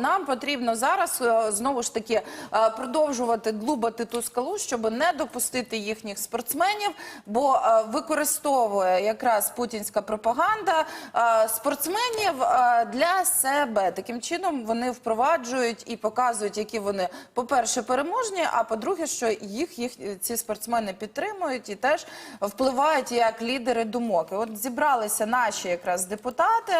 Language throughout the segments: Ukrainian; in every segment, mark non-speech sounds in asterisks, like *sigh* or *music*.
нам потрібно зараз е, знову ж таки е, продовжувати длубати ту скалу, щоб не допустити їхніх спортсменів, бо е, використовує якраз путінська пропаганда спортсменів для себе. Таким чином вони впроваджують і показують, які вони, по-перше, переможні, а по-друге, що їх, ці спортсмени підтримують і теж впливають як лідери думок. От зібралися наші якраз депутати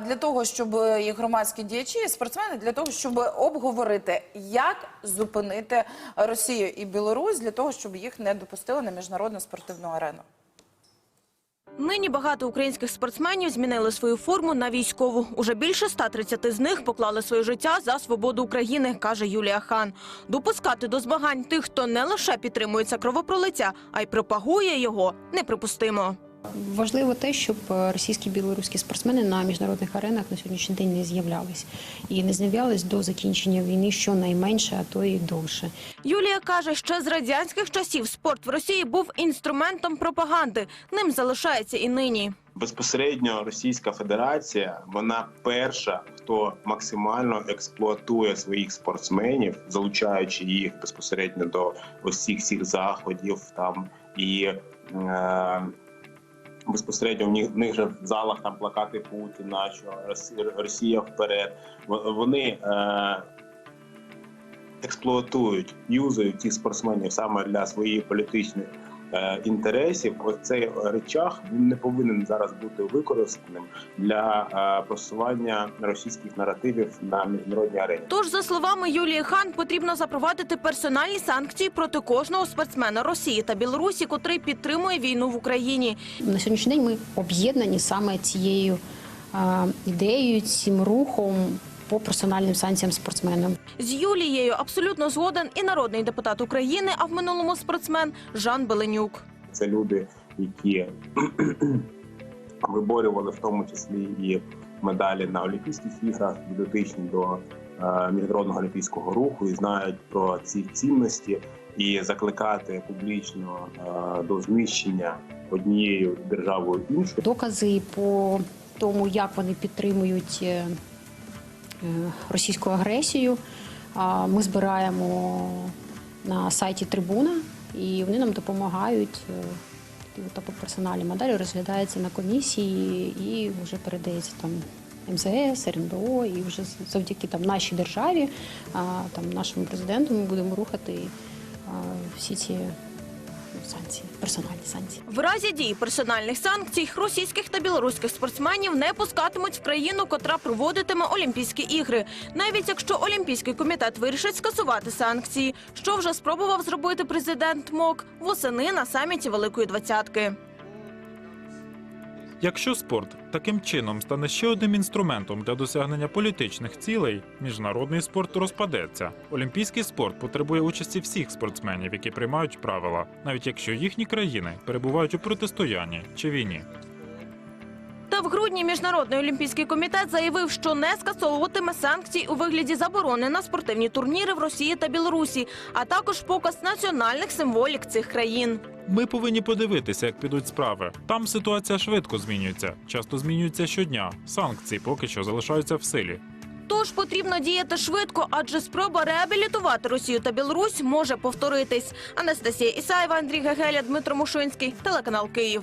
для того, щоб і громадські діячі, і спортсмени для того, щоб обговорити, як зупинити Росію і Білорусь для того, щоб їх не допустили на міжнародну спортивну арену. Нині багато українських спортсменів змінили свою форму на військову. Уже більше 130 з них поклали своє життя за свободу України, каже Юлія Хан. Допускати до змагань тих, хто не лише підтримується кровопролиття, а й пропагує його, неприпустимо. Важливо те, щоб е, російські і білоруські спортсмени на міжнародних аренах на сьогоднішній день не з'являлись і не з'являлись до закінчення війни щонайменше, а то і довше. Юлія каже, ще з радянських часів спорт в Росії був інструментом пропаганди. Ним залишається і нині. Безпосередньо Російська Федерація вона перша, хто максимально експлуатує своїх спортсменів, залучаючи їх безпосередньо до усіх всіх заходів там і е, безпосередньо в них, в них же в залах там плакати Путіна, що Росія, Росія вперед. Вони е, експлуатують, юзають цих спортсменів саме для своїх політичних е, інтересів. Ось цей речах він не повинен зараз бути використаним для е, просування російських наративів на міжнародній арені. Тож, за словами Юлії Хан, потрібно запровадити персональні санкції проти кожного спортсмена Росії та Білорусі, котрий підтримує війну в Україні. На сьогоднішній день ми об'єднані саме цією е, ідеєю, цим рухом по персональним санкціям спортсменам. З Юлією абсолютно згоден і народний депутат України, а в минулому спортсмен Жан Беленюк. Це люди, які *clears throat* виборювали в тому числі і медалі на Олімпійських іграх, дотичні до е, міжнародного олімпійського руху, і знають про ці цінності, і закликати публічно е, до знищення однією державою іншою. Докази по тому, як вони підтримують е, російську агресію, ми збираємо на сайті Трибуна, і вони нам допомагають. е, І от таку розглядається на комісії і вже передається там МЗС, РНБО, і вже завдяки там нашій державі, там нашому президенту ми будемо рухати всі ці санкції, персональні санкції. В разі дії персональних санкцій російських та білоруських спортсменів не пускатимуть в країну, котра проводитиме Олімпійські ігри, навіть якщо Олімпійський комітет вирішить скасувати санкції, що вже спробував зробити президент МОК восени на саміті Великої Двадцятки. Якщо спорт таким чином стане ще одним інструментом для досягнення політичних цілей, міжнародний спорт розпадеться. Олімпійський спорт потребує участі всіх спортсменів, які приймають правила, навіть якщо їхні країни перебувають у протистоянні чи війні. Та в грудні міжнародний олімпійський комітет заявив, що не скасовуватиме санкцій у вигляді заборони на спортивні турніри в Росії та Білорусі, а також показ національних символік цих країн. Ми повинні подивитися, як підуть справи. Там ситуація швидко змінюється, часто змінюється щодня. Санкції поки що залишаються в силі. Тож потрібно діяти швидко, адже спроба реабілітувати Росію та Білорусь може повторитись. Анастасія Ісаєва, Андрій Гегеля, Дмитро Мушинський, телеканал Київ.